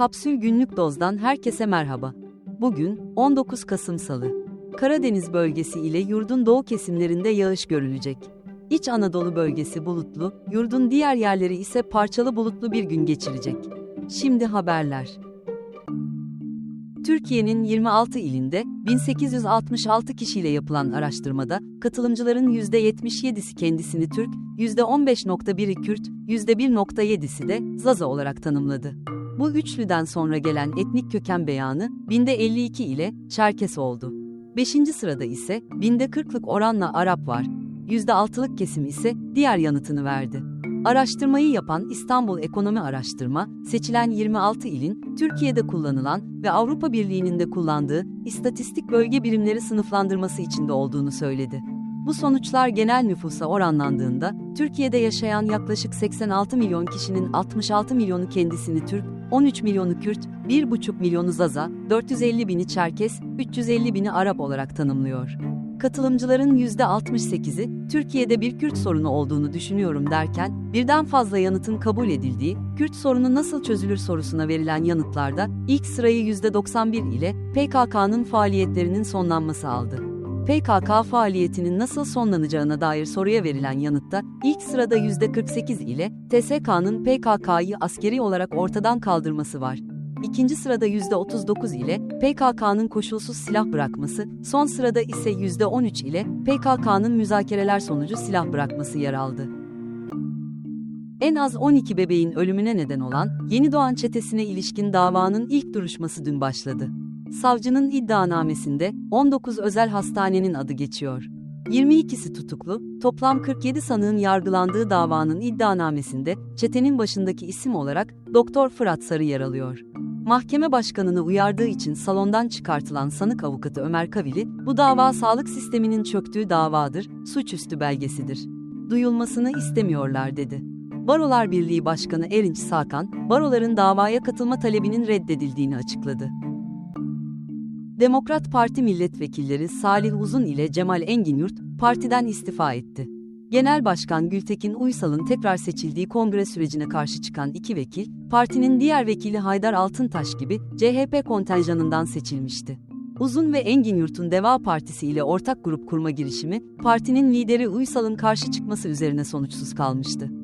Kapsül Günlük Doz'dan herkese merhaba. Bugün 19 Kasım Salı. Karadeniz bölgesi ile yurdun doğu kesimlerinde yağış görülecek. İç Anadolu bölgesi bulutlu, yurdun diğer yerleri ise parçalı bulutlu bir gün geçirecek. Şimdi haberler. Türkiye'nin 26 ilinde 1866 kişiyle yapılan araştırmada katılımcıların %77'si kendisini Türk, %15.1'i Kürt, %1.7'si de Zaza olarak tanımladı. Bu üçlüden sonra gelen etnik köken beyanı binde 52 ile Çerkes oldu. Beşinci sırada ise binde 40'lık oranla Arap var. %6'lık kesim ise diğer yanıtını verdi. Araştırmayı yapan İstanbul Ekonomi Araştırma, seçilen 26 ilin Türkiye'de kullanılan ve Avrupa Birliği'nin de kullandığı istatistik bölge birimleri sınıflandırması içinde olduğunu söyledi. Bu sonuçlar genel nüfusa oranlandığında, Türkiye'de yaşayan yaklaşık 86 milyon kişinin 66 milyonu kendisini Türk, 13 milyonu Kürt, 1,5 milyonu Zaza, 450 bini Çerkes, 350 bini Arap olarak tanımlıyor. Katılımcıların %68'i, Türkiye'de bir Kürt sorunu olduğunu düşünüyorum derken, birden fazla yanıtın kabul edildiği, Kürt sorunu nasıl çözülür sorusuna verilen yanıtlarda, ilk sırayı %91 ile PKK'nın faaliyetlerinin sonlanması aldı. PKK faaliyetinin nasıl sonlanacağına dair soruya verilen yanıtta, ilk sırada %48 ile TSK'nın PKK'yı askeri olarak ortadan kaldırması var. İkinci sırada %39 ile PKK'nın koşulsuz silah bırakması, son sırada ise %13 ile PKK'nın müzakereler sonucu silah bırakması yer aldı. En az 12 bebeğin ölümüne neden olan Yeni Doğan çetesine ilişkin davanın ilk duruşması dün başladı. Savcının iddianamesinde 19 özel hastanenin adı geçiyor. 22'si tutuklu, toplam 47 sanığın yargılandığı davanın iddianamesinde çetenin başındaki isim olarak Doktor Fırat Sarı yer alıyor. Mahkeme başkanını uyardığı için salondan çıkartılan sanık avukatı Ömer Kavili, bu dava sağlık sisteminin çöktüğü davadır, suçüstü belgesidir. Duyulmasını istemiyorlar dedi. Barolar Birliği Başkanı Erinç Sakan, baroların davaya katılma talebinin reddedildiğini açıkladı. Demokrat Parti milletvekilleri Salih Uzun ile Cemal Enginyurt, partiden istifa etti. Genel Başkan Gültekin Uysal'ın tekrar seçildiği kongre sürecine karşı çıkan iki vekil, partinin diğer vekili Haydar Altıntaş gibi CHP kontenjanından seçilmişti. Uzun ve Enginyurt'un Deva Partisi ile ortak grup kurma girişimi, partinin lideri Uysal'ın karşı çıkması üzerine sonuçsuz kalmıştı.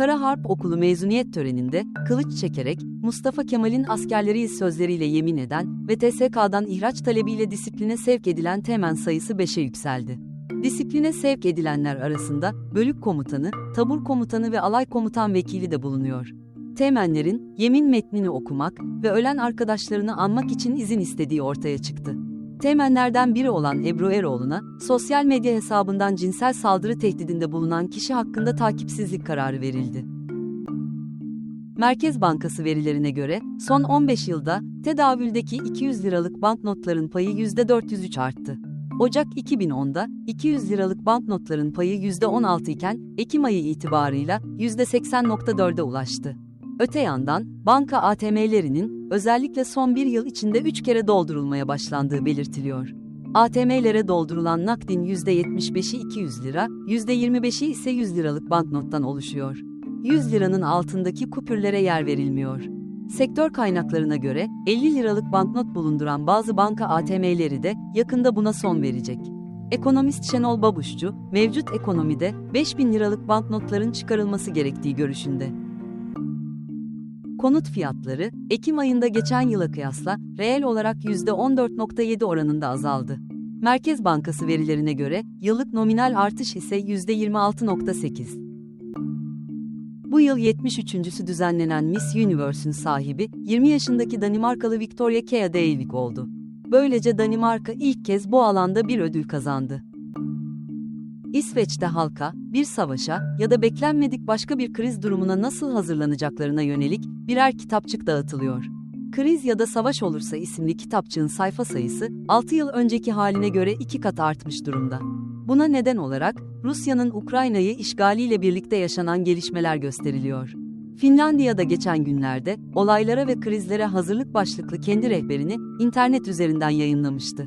Kara Harp Okulu mezuniyet töreninde kılıç çekerek Mustafa Kemal'in askerleriyiz sözleriyle yemin eden ve TSK'dan ihraç talebiyle disipline sevk edilen temen sayısı 5'e yükseldi. Disipline sevk edilenler arasında bölük komutanı, tabur komutanı ve alay komutan vekili de bulunuyor. Temenlerin yemin metnini okumak ve ölen arkadaşlarını anmak için izin istediği ortaya çıktı. Temenlerden biri olan Ebru Eroğlu'na, sosyal medya hesabından cinsel saldırı tehdidinde bulunan kişi hakkında takipsizlik kararı verildi. Merkez Bankası verilerine göre, son 15 yılda tedavüldeki 200 liralık banknotların payı %403 arttı. Ocak 2010'da 200 liralık banknotların payı %16 iken, Ekim ayı itibarıyla %80.4'e ulaştı. Öte yandan, banka ATM'lerinin özellikle son bir yıl içinde 3 kere doldurulmaya başlandığı belirtiliyor. ATM'lere doldurulan nakdin %75'i 200 lira, %25'i ise 100 liralık banknottan oluşuyor. 100 liranın altındaki kupürlere yer verilmiyor. Sektör kaynaklarına göre 50 liralık banknot bulunduran bazı banka ATM'leri de yakında buna son verecek. Ekonomist Şenol Babuşçu, mevcut ekonomide 5000 liralık banknotların çıkarılması gerektiği görüşünde. Konut fiyatları, Ekim ayında geçen yıla kıyasla reel olarak %14.7 oranında azaldı. Merkez Bankası verilerine göre yıllık nominal artış ise %26.8. Bu yıl 73.sü düzenlenen Miss Universe'ün sahibi 20 yaşındaki Danimarkalı Victoria Kea Deivik oldu. Böylece Danimarka ilk kez bu alanda bir ödül kazandı. İsveç'te halka, bir savaşa ya da beklenmedik başka bir kriz durumuna nasıl hazırlanacaklarına yönelik birer kitapçık dağıtılıyor. Kriz ya da Savaş Olursa isimli kitapçığın sayfa sayısı 6 yıl önceki haline göre iki kat artmış durumda. Buna neden olarak Rusya'nın Ukrayna'yı işgaliyle birlikte yaşanan gelişmeler gösteriliyor. Finlandiya'da geçen günlerde olaylara ve krizlere hazırlık başlıklı kendi rehberini internet üzerinden yayınlamıştı.